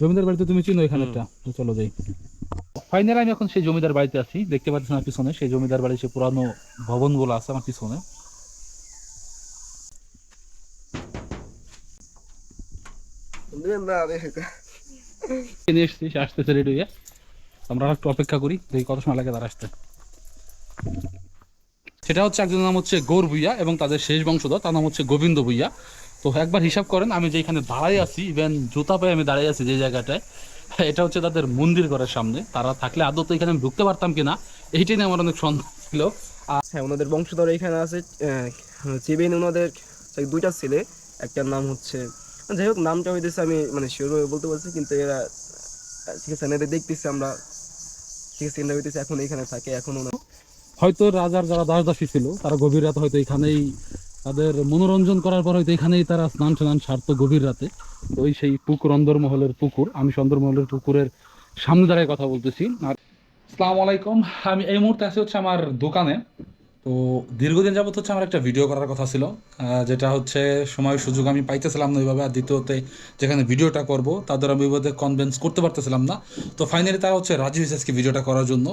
জমিদার বাড়িতে তুমি চিনো এখানে একটা। তো চলো যাই। ফাইনালি আমি এখন সেই জমিদার বাড়িতে আছি। দেখতে পাচ্ছেন আমার পিছনে সেই জমিদার বাড়ির সেই পুরানো ভবনগুলো আছে আমার পিছনে। নিয়ে এসছি সে আসতেছে রেডি হয়ে। আমরা একটু অপেক্ষা করি দেখি কত সময় লাগে তার আসতে। সেটা হচ্ছে একজনের নাম হচ্ছে গৌর ভুইয়া এবং তাদের শেষ বংশধর তার নাম হচ্ছে গোবিন্দ ভুইয়া। তো একবার হিসাব করেন আমি যেখানে দাঁড়াই আছি ইভেন জুতা পায়ে আমি দাঁড়াই আছি যে জায়গাটায় এটা হচ্ছে তাদের মন্দির ঘরের সামনে। তারা থাকলে আদৌ তো এখানে ঢুকতে পারতাম কিনা এইটাই নিয়ে আমার অনেক সন্দেহ ছিল। হ্যাঁ ওনাদের বংশধর এখানে আছে চিবেন ওনাদের দুইটা ছেলে একটার নাম হচ্ছে যাই হোক নামটা হইতেছে আমি মানে শিওরভাবে বলতে পারছি কিন্তু এরা ঠিক আছে এনাদের দেখতেছি আমরা ঠিক আছে এনারা হইতেছে এখন এখানে থাকে এখন ওনার হয়তো রাজার যারা দাস দাসী ছিল তারা গভীর রাতে হয়তো এখানেই তাদের মনোরঞ্জন করার পর হয়তো এখানেই তারা স্নান টান সারতো গভীর রাতে। ওই সেই পুকুর, অন্দরমহলের পুকুর। আমি সন্দরমহলের পুকুরের সামনে দাঁড়িয়ে কথা বলতেছি। আর আসসালামু আলাইকুম। আমি এই মুহূর্তে আছি হচ্ছে আমার দোকানে। তো দীর্ঘদিন যাবত হচ্ছে আমার একটা ভিডিও করার কথা ছিল যেটা হচ্ছে সময় সুযোগ আমি পাইতেছিলাম না ওইভাবে, আর দ্বিতীয়তে যেখানে ভিডিওটা করব তাদের আমি ওইভাবে কনভিন্স করতে পারতেছিলাম না। তো ফাইনালি তারা হচ্ছে রাজি হয়েছে আজকে ভিডিওটা করার জন্য।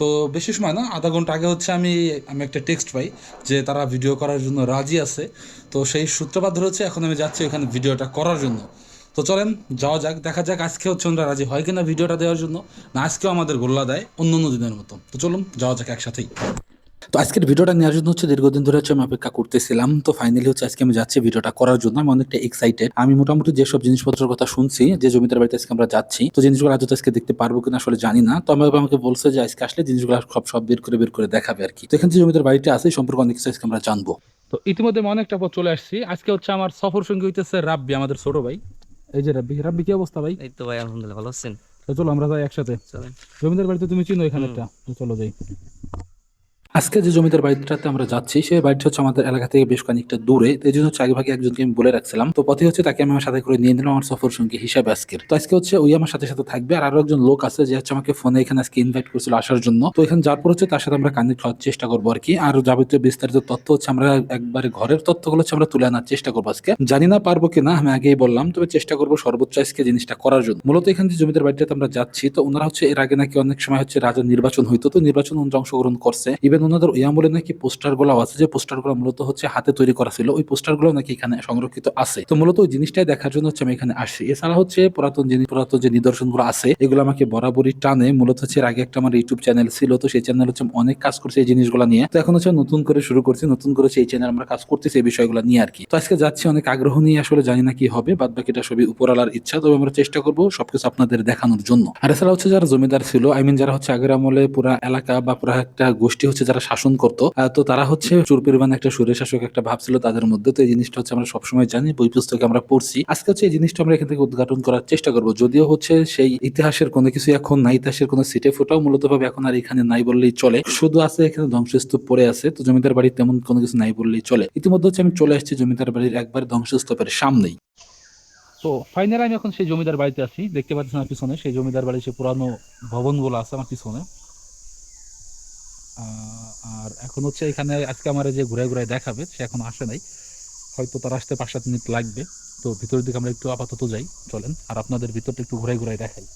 তো বেশি সময় না, আধা ঘণ্টা আগে হচ্ছে আমি আমি একটা টেক্সট পাই যে তারা ভিডিও করার জন্য রাজি আছে। তো সেই সূত্রপাত ধরে হচ্ছে এখন আমি যাচ্ছি ওখানে ভিডিওটা করার জন্য। তো চলেন, যাওয়া যাক, দেখা যাক আজকে হচ্ছে ওনারা রাজি হয় কিনা ভিডিওটা দেওয়ার জন্য, না আজকেও আমাদের গোল্লা দেয় অন্য অন্য দিনের মতো। তো চলুন, যাওয়া যাক একসাথেই। তো আজকের ভিডিওটা নেওয়ার জন্য হচ্ছে দীর্ঘদিন ধরে হচ্ছে আমি অপেক্ষা করতেছিলাম। তো ফাইনালি হচ্ছে আজকে আমি যাচ্ছি ভিডিওটা করার জন্য আমি অনেকটা এক্সাইটেড আমি মোটামুটি যেসব জিনিসপত্রের কথা শুনছি যে জমিদার বাড়িতে আজকে আমরা যাচ্ছি তো জিনিসগুলো আজ আজকে দেখতে পারব কিনা আসলে জানি না। তো আমি আমাকে বলছে যে আজকে আসলে জিনিসগুলো সব সব বের করে বের করে দেখাবে আর কি। তো এখানে যে জমিদার বাড়িটা আছে সম্পর্কে অনেক কিছু আজকে আমরা জানব। তো ইতিমধ্যে আমি অনেকটা পথ চলে আসছি। আজকে হচ্ছে আমার সফর সঙ্গী হইতেছে রাব্বি আমাদের ছোট ভাই। এই যে রাব্বি রাব্বি কি অবস্থা ভাই? এই তো ভাই আলহামদুলিল্লাহ ভালো আছেন? তো চলো আমরা যাই একসাথে। চলেন। জমিদার বাড়িতে তুমি চিনো এখানে একটা। তো চলো যাই। আজকে যে জমিদার বাড়িটাতে আমরা যাচ্ছি সেই বাড়িটা হচ্ছে আমাদের এলাকা থেকে বেশ খানিকটা দূরে। এই জন্য হচ্ছে আগে ভাগে একজনকে আমি বলে রাখছিলাম। তো পথে হচ্ছে তাকে আমি আমার সাথে করে নিয়ে নিলাম আমার সফর সঙ্গী হিসাবে আজকের। তো আজকে হচ্ছে ওই আমার সাথে সাথে থাকবে। আর আরও একজন লোক আছে যে হচ্ছে আমাকে ফোনে এখানে আজকে ইনভাইট করেছিল আসার জন্য। তো এখানে যাওয়ার পর হচ্ছে তার সাথে আমরা কানেক্ট হওয়ার চেষ্টা করব আর কি। আর যাবতীয় বিস্তারিত তথ্য হচ্ছে আমরা একবারে ঘরের তথ্যগুলো হচ্ছে আমরা তুলে আনার চেষ্টা করব আজকে। জানি না পারব কিনা, আমি আগেই বললাম। তবে চেষ্টা করব সর্বোচ্চ আজকে জিনিসটা করার জন্য। মূলত এখানে যে জমিদার বাড়িটাতে আমরা যাচ্ছি, তো ওনারা হচ্ছে এর আগে নাকি অনেক সময় হচ্ছে রাজা নির্বাচন হইতো। তো নির্বাচন অংশগ্রহণ করছে। ইভেন ওনাদের ওই আমলে নাকি পোস্টারগুলো আছে, যে পোস্টারগুলো মূলত হচ্ছে হাতে তৈরি করা ছিল, ওই পোস্টারগুলো নাকি এখানে সংরক্ষিত আছে। তো মূলত ওই জিনিসটাই দেখার জন্য হচ্ছে আমি এখানে আসি। এছাড়া হচ্ছে পুরাতন জিনিস, পুরাতন যে নিদর্শনগুলো আছে, এগুলো আমাকে বরাবরই টানে। মূলত হচ্ছে আগে একটা আমার ইউটিউব চ্যানেল ছিল, তো সেই চ্যানেল হচ্ছে অনেক কাজ করছে এই জিনিসগুলো নিয়ে। তো এখন হচ্ছে নতুন করে শুরু করছি, নতুন করে সেই চ্যানেল আমরা কাজ করতেছি এই বিষয়গুলো নিয়ে আর কি। তো আজকে যাচ্ছি, অনেক আগ্রহ নিয়ে আসলে জানি না কি হবে বাদ বাকিটা সবই উপরালার ইচ্ছা, তবে আমরা চেষ্টা করব সবকিছু আপনাদের দেখানোর জন্য। আর এছাড়া হচ্ছে যারা জমিদার ছিল আই মিন যারা হচ্ছে আগের আমলে পুরা এলাকা বা পুরা একটা গোষ্ঠী হচ্ছে যারা শাসন করতো। তো তারা হচ্ছে চোর পরিমাণ একটা সুরে শাসক একটা ভাব ছিল তাদের মধ্যে। তো এই জিনিসটা হচ্ছে আমরা সবসময় জানি, বই পুস্তকে আমরা পড়ছি। আজকে হচ্ছে এই জিনিসটা আমরা এখান থেকে উদ্ঘাটন করার চেষ্টা করব। যদিও হচ্ছে সেই ইতিহাসের কোনো কিছু এখন নাই, ইতিহাসের কোনো সিটে ফোটাও মূলত ভাবে এখন আর এখানে নাই বললেই চলে। শুধু আছে এখানে ধ্বংসস্তূপ পড়ে আছে, তো জমিদার বাড়ি তেমন কোনো কিছু নাই বললেই চলে। ইতিমধ্যে হচ্ছে আমি চলে আসছি জমিদার বাড়ির একবার ধ্বংসস্তূপের সামনেই। তো ফাইনালি আমি এখন সেই জমিদার বাড়িতে আছি। দেখতে পাচ্ছেন আমার পিছনে সেই জমিদার বাড়ির সেই পুরানো ভবনগুলো আছে আমার পিছনে। আর এখন হচ্ছে এখানে আজকে আমার যে ঘুরে ঘুরে দেখাবে, সে এখন আসে নাই। হয়তো তার আসতে পাঁচ সাত মিনিট লাগবে। তো ভিতরের দিকে আমরা একটু আপাতত যাই, চলেন। আর আপনাদের ভিতরটা একটু ঘুরে ঘুরে দেখাই।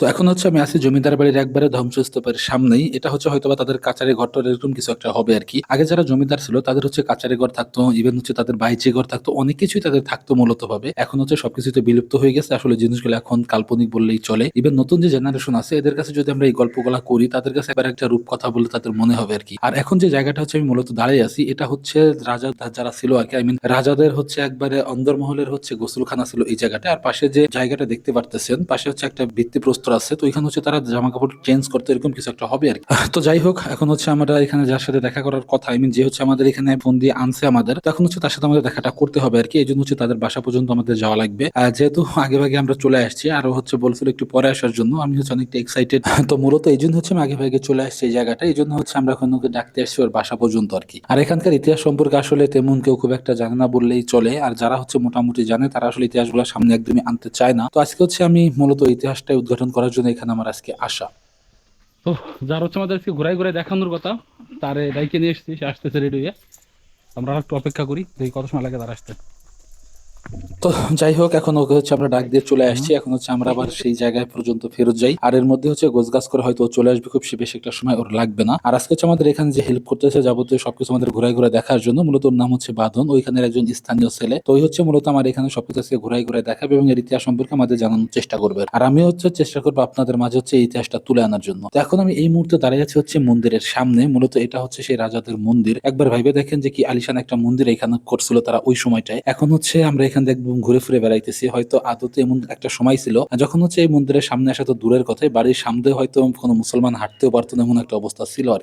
তো এখন হচ্ছে আমি আছি জমিদার বাড়ির একবারে ধ্বংসস্তূপের সামনেই। এটা হচ্ছে হয়তোবা তাদের কাচারি ঘরটা এরকম কিছু একটা হবে আর কি। আগে যারা জমিদার ছিল, তাদের হচ্ছে কাচারি ঘর থাকতো ইভেন হচ্ছে তাদের বাইচে ঘর থাকতো, অনেক কিছুই তাদের থাকতো মূলত ভাবে এখন হচ্ছে সবকিছু তো বিলুপ্ত হয়ে গেছে, আসলে জিনিসগুলো এখন কাল্পনিক বললেই চলে। ইভেন নতুন যে জেনারেশন আছে, এদের কাছে যদি আমরা এই গল্পগুলা করি, তাদের কাছে এবার একটা রূপ কথা বলে তাদের মনে হবে আর কি। আর এখন যে জায়গাটা হচ্ছে আমি মূলত দাঁড়িয়ে আছি, এটা হচ্ছে রাজা যারা ছিল আর কি আই মিন রাজাদের হচ্ছে একবারে অন্দরমহলের হচ্ছে গোসলখানা ছিল এই জায়গাটা। আর পাশে যে জায়গাটা দেখতে পারতেছেন, পাশে হচ্ছে একটা ভিত্তিপ্রস্তর আছে, তো এখানে হচ্ছে তারা জামা কাপড় চেঞ্জ করতে এরকম কিছু একটা হবে আর তো যাই হোক, এখন হচ্ছে আমরা এখানে যার সাথে দেখা করার কথা আই মিন যে হচ্ছে আমাদের এখানে ফোন দিয়ে আনছে আমাদের, তো এখন হচ্ছে তার সাথে আমাদের দেখাটা করতে হবে আর কি, এই জন্য হচ্ছে তাদের বাসা পর্যন্ত আমাদের যাওয়া লাগবে। যেহেতু আগে ভাগে আমরা চলে আসছি, আর হচ্ছে বলছিল একটু পরে আসার জন্য, আমি হচ্ছে অনেকটা এক্সাইটেড তো মূলত এই জন্য হচ্ছে আমি আগে ভাগে চলে আসছি এই জায়গাটা, এই জন্য হচ্ছে আমরা এখন ওকে ডাকতে আসছি ওর বাসা পর্যন্ত আর কি। আর এখানকার ইতিহাস সম্পর্কে আসলে তেমন কেউ খুব একটা জানে না বললেই চলে, আর যারা হচ্ছে মোটামুটি জানে তারা আসলে ইতিহাসগুলো সামনে একদমই আনতে চায় না। তো আজকে হচ্ছে আমি মূলত ইতিহাসটাই উদ্ঘাটন করার জন্য এখানে আমার আজকে আসা। তো যার হচ্ছে আমাদের আজকে ঘুরাই ঘুরাই দেখানোর কথা, তারে রাইকে নিয়ে এসেছি, সে আসতেছে রেডি হয়ে আমরা একটু অপেক্ষা করি, দেখি কত সময় লাগে তার আসতে। তো যাই হোক, এখন ওকে হচ্ছে আমরা ডাক দিয়ে চলে আসছি। এখন হচ্ছে আমরা আবার সেই জায়গায় পর্যন্ত ফেরত যাই। আর এর মধ্যে হচ্ছে গোছগাছ করে হয়তো চলে আসবে খুব বেশি একটা সময় ওর লাগবে না। আর আজকে হচ্ছে আমাদের এখানে যে হেল্প করতেছে যাবতীয় সবকিছু আমাদের ঘুরাই ঘুরে দেখার জন্য, মূলত ওর নাম হচ্ছে বাঁধন। ওইখানের একজন স্থানীয় ছেলে। তো ওই হচ্ছে মূলত আমার এখানে সবকিছু আজকে ঘুরাই ঘুরে দেখাবে এবং এর ইতিহাস সম্পর্কে আমাদের জানানোর চেষ্টা করবে। আর আমি হচ্ছে চেষ্টা করব আপনাদের মাঝে হচ্ছে এই ইতিহাসটা তুলে আনার জন্য। তো এখন আমি এই মুহূর্তে দাঁড়িয়ে আছি হচ্ছে মন্দিরের সামনে। মূলত এটা হচ্ছে সেই রাজাদের মন্দির। একবার ভাইবে দেখেন যে কি আলিশান একটা মন্দির এখানে করছিল তারা ওই সময়টায়। এখন হচ্ছে আমরা এখান থেকে ঘুরে ফিরে বেড়াইতেছি। হয়তো আদতে এমন একটা সময় ছিল যখন হচ্ছে এই মন্দিরের সামনে আসা তো দূরের কথাই বাড়ির সামনে হয়তো কোনো মুসলমান হাঁটতেও পারতো এমন একটা অবস্থা ছিল আর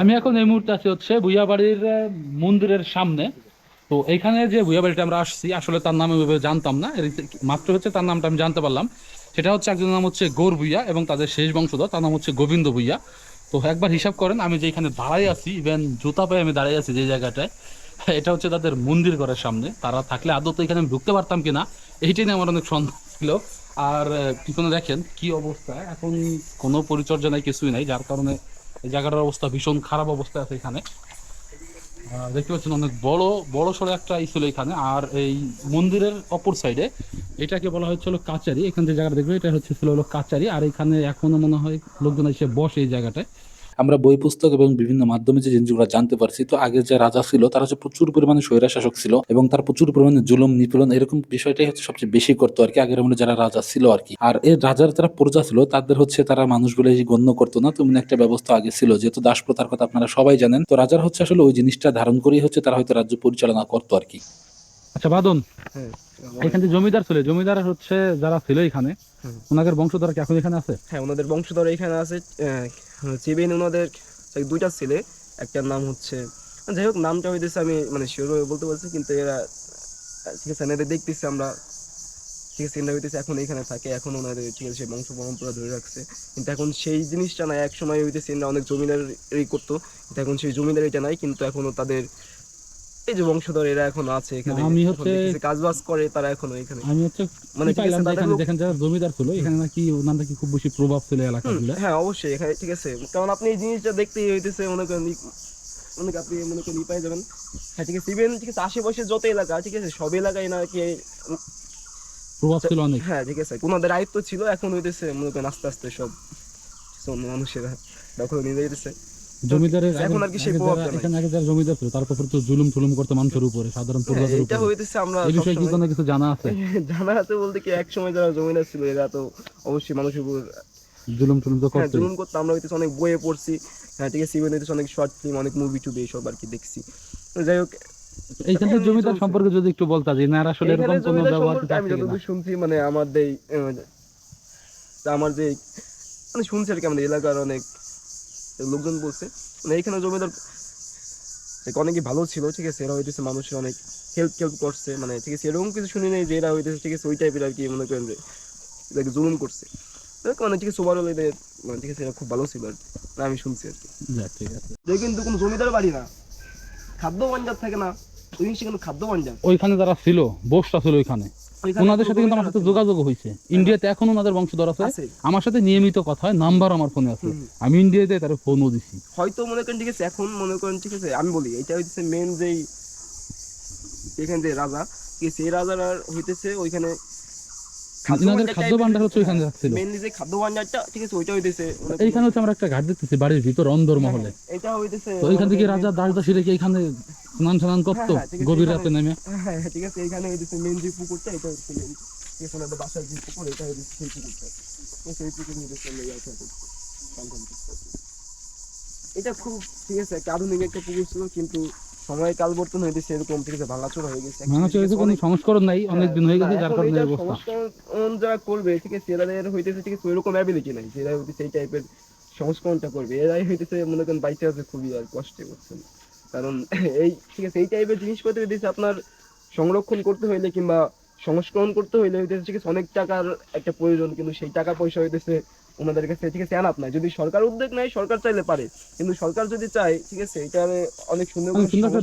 আমি এখন এই মুহূর্তে আছি হচ্ছে ভুইয়াবাড়ির আহ, মন্দিরের সামনে। তো এখানে যে ভুইয়াবাড়িটা আমরা আসছি আসলে তার নাম ওইভাবে জানতাম না। মাত্র হচ্ছে তার নামটা আমি জানতে পারলাম। সেটা হচ্ছে একজনের নাম হচ্ছে গৌর ভুইয়া এবং তাদের শেষ বংশধর তার নাম হচ্ছে গোবিন্দ ভুইয়া। তো একবার হিসাব করেন আমি যে এখানে দাঁড়াই আছি ইভেন জুতা পায়ে আমি দাঁড়াই আছি যে জায়গাটায় এটা হচ্ছে তাদের মন্দির ঘরের সামনে। তারা থাকলে আদৌ তো এখানে ঢুকতে পারতাম কিনা, এইটাই নিয়ে আমার অনেক সন্দেহ ছিল। আর পিছনে দেখেন কি অবস্থা। এখন কোনো পরিচর্যা নাই, কিছুই নাই, যার কারণে এই জায়গাটার অবস্থা ভীষণ খারাপ অবস্থা আছে এখানে। দেখতে পাচ্ছেন অনেক বড় বড় সড়ো একটা ই ছিল এখানে। আর এই মন্দিরের অপর সাইডে এটাকে বলা হচ্ছিল কাচারি। এখানে যে জায়গাটা দেখবে, এটা হচ্ছে ছিল হলো কাচারি। আর এখানে এখনও মনে হয় লোকজন এসে বসে এই জায়গাটায়। আমরা বই পুস্তক এবং বিভিন্ন মাধ্যমে যে জিনিসগুলো জানতে পারছি তো আগের যে রাজা ছিল তারা হচ্ছে প্রচুর পরিমাণে স্বৈরা শাসক ছিল এবং তার প্রচুর পরিমাণে জুলুম নিপীড়ন এরকম বিষয়টাই হচ্ছে সবচেয়ে বেশি করতো আর কি। আগের আমলে যারা রাজা ছিল আর কি। আর এই রাজার যারা প্রজা ছিল তাদের হচ্ছে তারা মানুষগুলো এই গণ্য করতো না তেমন একটা ব্যবস্থা আগে ছিল। যেহেতু দাস প্রথার কথা আপনারা সবাই জানেন তো রাজার হচ্ছে আসলে ওই জিনিসটা ধারণ করেই হচ্ছে তারা হয়তো রাজ্য পরিচালনা করতো আর কি। আচ্ছা বাদন হ্যাঁ এখানে যে জমিদার ছিল জমিদার হচ্ছে যারা ছিল এখানে ওনাদের বংশধর কি এখন এখানে আছে? হ্যাঁ ওনাদের বংশধর এখানে আছে চিবেন ওনাদের দুইটা ছেলে, একটার নাম হচ্ছে, যাই হোক, নামটা হইতেছে আমি মানে শিওর বলতে পারছি, কিন্তু এরা, ঠিক আছে দেখতেছি আমরা, ঠিক আছে এনারা হইতেছে এখন এখানে থাকে, এখন ওনাদের, ঠিক আছে বংশ পরম্পরা ধরে রাখছে। কিন্তু এখন সেই জিনিসটা নাই এক সময় হইতেছে এনারা অনেক জমিদারি করতো, কিন্তু এখন সেই জমিদারিটা নাই, কিন্তু এখনও তাদের এই যে বংশধর এরা এখন আছে এখানে আমি হচ্ছে- দেখতেছি কাজবাজ করে তারা এখনও এখানে আমি হচ্ছে মানে এখানে যেখানে যারা জমিদার ছিল এখানে নাকি ওনার নাকি খুব বেশি প্রভাব ছিল এলাকা হ্যাঁ অবশ্যই এখানে ঠিক আছে। কারণ আপনি এই জিনিসটা দেখতেই হইতেছে মনে করেন আপনি মনে করেন পাই যাবেন। হ্যাঁ ঠিক আছে ইভেন ঠিক আছে আশেপাশে যত এলাকা ঠিক আছে সব এলাকায় নাকি প্রভাব ছিল অনেক। হ্যাঁ ঠিক আছে ওনাদের আয়ত্ত ছিল এখন হইতেছে মনে করেন আস্তে আস্তে সব মানুষেরা দখল নিয়ে যাইতেছে। জমিদারের এখন আর কি সেই প্রভাবটা এখানে আগে যারা জমিদার ছিল তার তো জুলুম টুলুম করতো মানুষের উপরে সাধারণ হ্যাঁ, প্রজাদের এটা হইতেছে আমরা এই বিষয়ে কি কোনো কিছু জানা আছে? জানা আছে বলতে কি এক সময় যারা জমিদার ছিল এরা তো অবশ্যই মানুষের উপর জুলুম টুলুম তো হ্যাঁ জুলুম করতে। আমরা হইতেছে অনেক বইয়ে পড়ছি হ্যাঁ ঠিক আছে ইভেন হইতেছে অনেক শর্ট ফিল্ম অনেক মুভি টুবি এসব আর কি দেখছি। যাই হোক জমিদার সম্পর্কে যদি একটু বলতা যে না আসলে এরকম কোনো ব্যবহার আমি যতদূর শুনছি মানে আমাদের আমার যে মানে শুনছি আর কি আমাদের এলাকার অনেক লোকজন বলছে মানে এখানে জমিদার অনেকই ভালো ছিল ঠিক আছে এরা হইতেছে মানুষের অনেক হেল্প টেল্প করছে মানে ঠিক আছে এরকম কিছু শুনি নাই যে এরা হইতেছে ঠিক আছে ওই টাইপের আর কি মনে করেন যে এদেরকে জুলুম করছে। মানে ঠিক আছে ওভারঅল এদের মানে ঠিক আছে এরা খুব ভালো ছিল আর কি মানে আমি শুনছি আর কি। ঠিক আছে। যে কিন্তু কোনো জমিদার বাড়ি না খাদ্য ভান্ডার থাকে না ওই কিন্তু খাদ্য ভান্ডার ওইখানে যারা ছিল বসটা ছিল ওইখানে। ওনাদের সাথে কিন্তু আমার সাথে যোগাযোগ হয়েছে। ইন্ডিয়াতে এখন ওনাদের বংশধর আছে। আমার সাথে নিয়মিত কথা হয় নাম্বার আমার ফোনে আছে। আমি ইন্ডিয়াতে তার ফোনও দিছি। হয়তো মনে করেন ঠিক আছে এখন মনে করেন ঠিক আছে আমি বলি এটা হইতেছে মেন যেই এখানে যে রাজা ঠিক আছে এই রাজার হইতেছে ওইখানে খাদ্য ভান্ডার হচ্ছে ওইখানে রাখছিল মেনলি যে খাদ্য ভান্ডারটা ঠিক আছে ওইটা হইতেছে এইখানে হচ্ছে আমরা একটা ঘাট দেখতেছি বাড়ির ভিতর অন্দর মহলে। এটা হইতেছে তো ওইখান থেকে রাজা দাস দাসী রেখে এখানে স্নান স্নান করতো হ্যাঁ, গভীর রাতে নেমে। হ্যাঁ হ্যাঁ, ঠিক আছে এখানে হইতেছে মেন যে পুকুরটা এটা হচ্ছে ওনাদের বাসার যে পুকুর এটা হইতেছে সেই পুকুরটা। সেই পুকুর হইতেছে। এটা খুব ঠিক আছে একটা আধুনিক একটা পুকুর ছিল কিন্তু সময় কালবর্তন হইতেছে এরকম ঠিক আছে ভাঙাচোরা হয়ে গেছে হয়েছে কোনো সংস্করণ নাই অনেক দিন হয়ে গেছে যার কারণে অবস্থা। সংস্করণ যারা করবে ঠিক আছে হইতেছে ঠিক আছে ওইরকম অ্যাবিলিটি নাই যে এরা হইতেছে এই টাইপের সংস্করণটা করবে। এরাই হইতেছে মনে করেন বাইচে আছে খুবই আর কষ্টে করছেন কারণ এই ঠিক আছে এই টাইপের জিনিসপত্র হইতেছে আপনার সংরক্ষণ করতে হইলে কিংবা সংস্করণ করতে হইলে হইতেছে ঠিক আছে অনেক টাকার একটা প্রয়োজন কিন্তু সেই টাকা পয়সা হইতেছে ওনাদের কাছে ঠিক আছে এনাফ নাই। যদি সরকার উদ্যোগ নেয় সরকার চাইলে পারে। কিন্তু সরকার যদি চায় ঠিক আছে এটা অনেক সুন্দর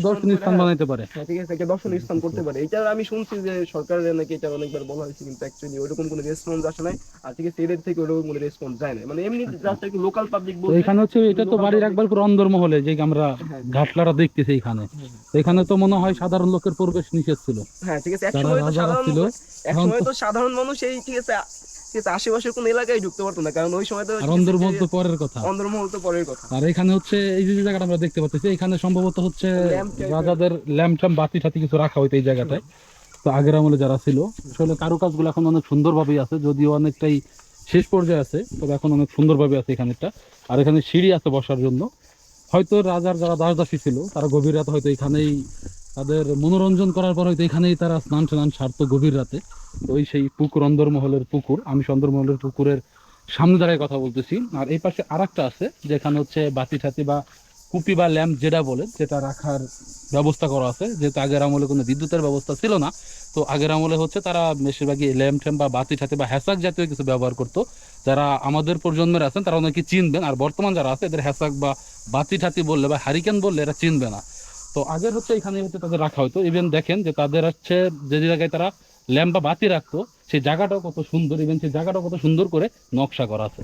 দর্শনীয় স্থান হ্যাঁ, বানাইতে পারে। হ্যাঁ, ঠিক আছে একটা দর্শনীয় স্থান করতে পারে। এটা আমি শুনছি যে সরকারের নাকি এটা অনেকবার বলা হয়েছে কিন্তু অ্যাকচুয়ালি ওইরকম কোনো রেসপন্স আসে নাই। আর ঠিক আছে এদের থেকে ওইরকম কোনো রেসপন্স যায় না মানে এমনি জাস্ট একটু লোকাল পাবলিক তো এখানে হচ্ছে এটা তো বাড়ির একবার করে অন্দরমহলে যে আমরা হ্যাঁ। ঘাটলাটা দেখতেছি এখানে। এখানে তো মনে হয় সাধারণ লোকের প্রবেশ নিষেধ ছিল। হ্যাঁ ঠিক আছে একসময় তো সাধারণ ছিল, একসময় তো সাধারণ মানুষ এই ঠিক আছে আছে আশেপাশের কোনো এলাকায় ঢুকতে পারতো না কারণ ওই সময় তো অন্দরমহল তো পরের কথা। অন্দরমহল তো পরের কথা। আর এখানে হচ্ছে এই যে জায়গাটা আমরা দেখতে পাচ্ছি এখানে সম্ভবত হচ্ছে রাজাদের ল্যাম্প ট্যাম্প বাতি টাতি কিছু রাখা হইতো এই জায়গাটায়। তো আগের আমলে যারা ছিল আসলে কারুকাজগুলো এখন অনেক সুন্দরভাবেই আছে যদিও অনেকটাই শেষ পর্যায়ে আছে তবে এখন অনেক সুন্দরভাবে আছে এখানেটা আর এখানে সিঁড়ি আছে বসার জন্য। হয়তো রাজার যারা দাস দাসী ছিল তারা গভীর রাতে হয়তো এখানেই তাদের মনোরঞ্জন করার পর হয়তো এখানেই তারা স্নান টান সারতো গভীর রাতে। ওই সেই পুকুর, অন্দরমহলের পুকুর, আমি অন্দরমহলের পুকুরের সামনে দাঁড়িয়ে কথা বলতেছি। আর এই পাশে আর আছে, যেখানে হচ্ছে বাতি ঠাতি বা কুপি বা ল্যাম্প যেটা বলে, যেটা রাখার ব্যবস্থা করা আছে। যেহেতু আগের আমলে কোনো বিদ্যুতের ব্যবস্থা ছিল না, তো আগের আমলে হচ্ছে তারা বেশিরভাগই ল্যাম্প ট্যাম্প বা বাতি ঠাতি বা হ্যাসাক জাতীয় কিছু ব্যবহার করতো। যারা আমাদের প্রজন্মের আছেন, তারা অনেকে চিনবেন, আর বর্তমান যারা আছে, এদের হ্যাসাক বা বাতি ঠাতি বললে বা হারিকেন বললে এরা চিনবে না। তো আগের হচ্ছে এখানে হচ্ছে তাদের রাখা হতো। ইভেন দেখেন যে তাদের হচ্ছে যে জায়গায় তারা ল্যাম্প বা বাতি রাখতো, সেই জায়গাটাও কত সুন্দর ইভেন সেই জায়গাটাও কত সুন্দর করে নকশা করা আছে।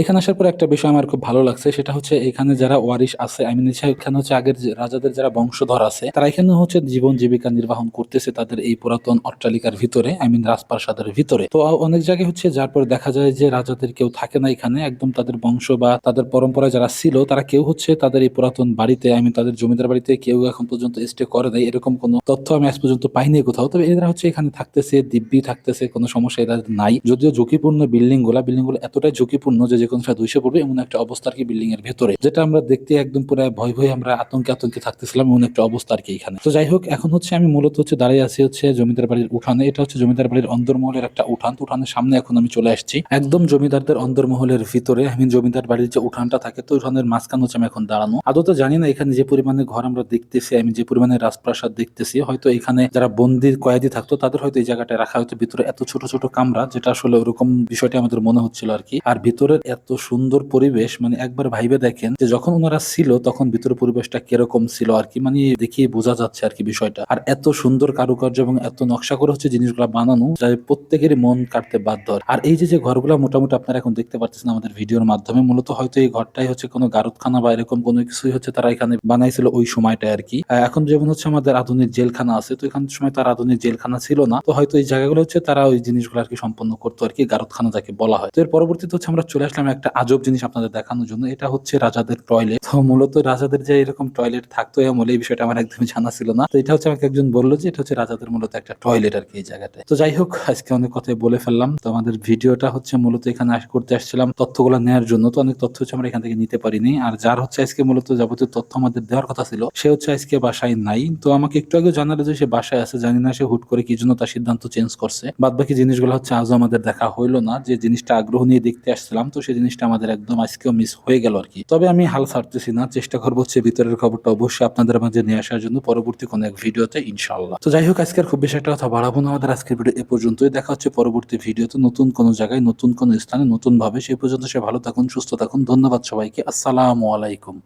এখানে আসার পর একটা বিষয় আমার খুব ভালো লাগছে, সেটা হচ্ছে এখানে যারা ওয়ারিশ আছে আই মিন এখানে হচ্ছে আগের রাজাদের যারা বংশধর আছে, তারা এখানে হচ্ছে জীবন জীবিকা নির্বাহন করতেছে তাদের এই পুরাতন অট্টালিকার ভিতরে আই মিন রাজপ্রাসাদের ভিতরে। তো অনেক জায়গায় হচ্ছে যার পর দেখা যায় যে রাজাদের কেউ থাকে না এখানে, একদম তাদের বংশ বা তাদের পরম্পরায় যারা ছিল, তারা কেউ হচ্ছে তাদের এই পুরাতন বাড়িতে আই মিন তাদের জমিদার বাড়িতে কেউ এখন পর্যন্ত স্টে করে দেয় এরকম কোনো তথ্য আমি আজ পর্যন্ত পাইনি কোথাও। তবে এরা হচ্ছে এখানে থাকতেছে, দিব্যি থাকতেছে, কোনো সমস্যা এরা নাই। যদিও ঝুঁকিপূর্ণ বিল্ডিংগুলা বিল্ডিংগুলো এতটাই ঝুঁকিপূর্ণ যে যে কোনো সময় দুইশো পড়বে, এমন একটা অবস্থা আর কি বিল্ডিং এর ভেতরে। যেটা আমরা দেখতে একদম পুরো ভয় ভয়ে আমরা আতঙ্কে আতঙ্কে থাকতেছিলাম, এমন একটা অবস্থা আর কি এখানে। তো যাই হোক, এখন হচ্ছে আমি মূলত হচ্ছে দাঁড়িয়ে আছি হচ্ছে জমিদার বাড়ির উঠানে। এটা হচ্ছে জমিদার বাড়ির অন্দরমহলের একটা উঠান। তো উঠানের সামনে এখন আমি চলে আসছি। একদম জমিদারদের অন্দরমহলের ভিতরে। আমি জমিদার বাড়ির যে উঠানটা থাকে, তো উঠানের মাঝখান হচ্ছে আমি এখন দাঁড়ানো। আদৌ জানি না এখানে যে পরিমাণে ঘর আমরা দেখতেছি আমি যে পরিমাণে রাজপ্রাসাদ দেখতেছি, হয়তো এখানে যারা বন্দির কয়েদি থাকতো, তাদের হয়তো এই জায়গাটা রাখা হয়তো ভিতরে এত ছোট ছোট কামরা, যেটা আসলে ওরকম বিষয়টা আমাদের মনে হচ্ছিল আর কি। আর ভিতরের এত সুন্দর পরিবেশ মানে একবার ভাইবে দেখেন যে যখন ওনারা ছিল তখন ভিতরের পরিবেশটা কীরকম ছিল আর কি মানে দেখিয়ে বোঝা যাচ্ছে আর কি বিষয়টা। আর এত সুন্দর কারুকার্য এবং এত নকশা করে হচ্ছে জিনিসগুলো বানানো, যা প্রত্যেকেরই মন কাটতে বাধ্য। আর এই যে যে ঘরগুলো মোটামুটি আপনারা এখন দেখতে পাচ্ছেন আমাদের ভিডিওর মাধ্যমে, মূলত হয়তো এই ঘরটাই হচ্ছে কোনো গারদখানা বা এরকম কোনো কিছুই হচ্ছে তারা এখানে বানাইছিল ওই সময়টা আর কি। এখন যেমন হচ্ছে আমাদের আধুনিক জেলখানা আছে, তো এখান সময় তার আধুনিক জেলখানা ছিল না, তো হয়তো এই জায়গাগুলো হচ্ছে তারা ওই জিনিসগুলো আর কি সম্পন্ন করতো আর কি, গারদখানা যাকে বলা হয়। তো এর পরবর্তীতে হচ্ছে আমরা চলে আসলাম একটা আজব জিনিস আপনাদের দেখানোর জন্য। এটা হচ্ছে রাজাদের টয়লেট তো মূলত রাজাদের যে এরকম টয়লেট থাকতো আমলে এই বিষয়টা আমার একদমই জানা ছিল না। তো এটা হচ্ছে আমাকে একজন বলল যে এটা হচ্ছে রাজাদের মূলত একটা টয়লেট আর কি এই জায়গাটায়। তো যাই হোক, আজকে অনেক কথাই বলে ফেললাম। তো আমাদের ভিডিওটা হচ্ছে মূলত এখানে করতে আসছিলাম তথ্যগুলো নেওয়ার জন্য। তো অনেক তথ্য হচ্ছে আমরা এখান থেকে নিতে পারিনি। আর যার হচ্ছে আজকে মূলত যাবতীয় তথ্য আমাদের দেওয়ার কথা ছিল, সে হচ্ছে আজকে বাসায় নাই। তো আমাকে একটু আগে জানালো যে সে বাসায় আছে। জানি না সে হুট করে কি জন্য তার সিদ্ধান্ত চেঞ্জ করছে। বাদ বাকি জিনিসগুলো হচ্ছে আজও আমাদের দেখা হইল না। যে জিনিসটা আগ্রহ নিয়ে দেখতে আসছিলাম। তো সেই জিনিসটা আমাদের একদম আজকেও মিস হয়ে গেল আর কি। তবে আমি হাল ছাড়তেছি না, চেষ্টা করব হচ্ছে ভিতরের খবরটা অবশ্যই আপনাদের মাঝে নিয়ে আসার জন্য পরবর্তী কোনো এক ভিডিওতে ইনশাল্লাহ তো যাই হোক আজকের খুব বেশি একটা কথা বাড়াবো না আমাদের আজকের ভিডিও এ পর্যন্তই। দেখা হচ্ছে পরবর্তী ভিডিওতে নতুন কোনো জায়গায়, নতুন কোনো স্থানে নতুন ভাবে সেই পর্যন্ত সে ভালো থাকুন, সুস্থ থাকুন। ধন্যবাদ সবাইকে। আসসালামু আলাইকুম।